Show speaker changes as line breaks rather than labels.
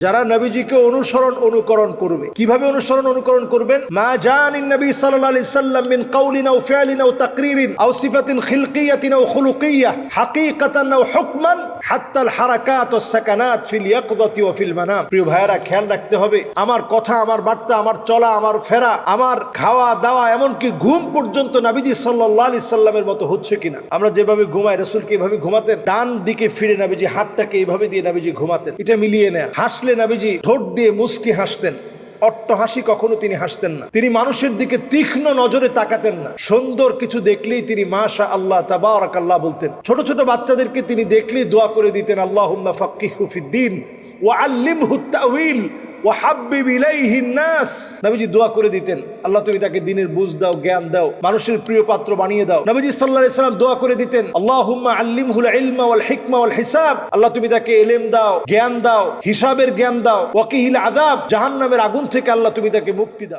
যারা নবীজিকে অনুসরণ, অনুকরণ করবে। কীভাবে অনুসরণ, অনুকরণ করবেন? মা জানিন নবী সাল্লাল্লাহু আলাইহি সাল্লাম মিন কাউলিন আও ফিআলিন আও তাকরিরিন আও সিফাতিন খিলকিয়াতিন আও খুলুকিয়াহ হাকীকাতান আও হুকমান প্রিয় ভাইয়েরা, খেয়াল রাখতে হবে, আমার কথা, আমার বার্তা, আমার চলা, আমার ফেরা, আমার খাওয়া, দাওয়া, এমনকি ঘুম পর্যন্ত নবীজি মতো হচ্ছে কিনা? আমরা যেভাবে ঘুমাই, রাসূলকে এভাবে ঘুমাতেন, ডান দিকে ফিরে নবীজি হাতটাকে এইভাবে দিয়ে নবীজি ঘুমাতেন। এটা মিলিয়ে নেয়। হাসলে নবীজি ঠোঁট দিয়ে মুস্কি হাসতেন। অট্ট হাসি কখনো তিনি হাসতেন না। তিনি মানুষের দিকে তীক্ষ্ণ নজরে তাকাতেন না। সুন্দর কিছু দেখলেই তিনি মাশা আল্লাহ তাবারক আল্লাহ বলতেন। ছোট ছোট বাচ্চাদেরকে তিনি দেখলেই দোয়া করে দিতেন আল্লাহ ফাকিহুফিদ্দিন ও আল্লিম আল্লিমহু নাস। নবীজি দোয়া করে দিতেন, আল্লাহ তুমি তাকে দিনের বুঝ দাও, জ্ঞান দাও, মানুষের বানিয়ে দাও। সাল্লাহ ইসলাম দোয়া করে দিতেন হিসাব। ইলম দাও, জ্ঞান দাও, হিসাবের জ্ঞান দাও, ওয়াকিহিল আদাব জাহান্নামের আগুন থেকে আল্লাহ তুমি তাকে মুক্তি দাও।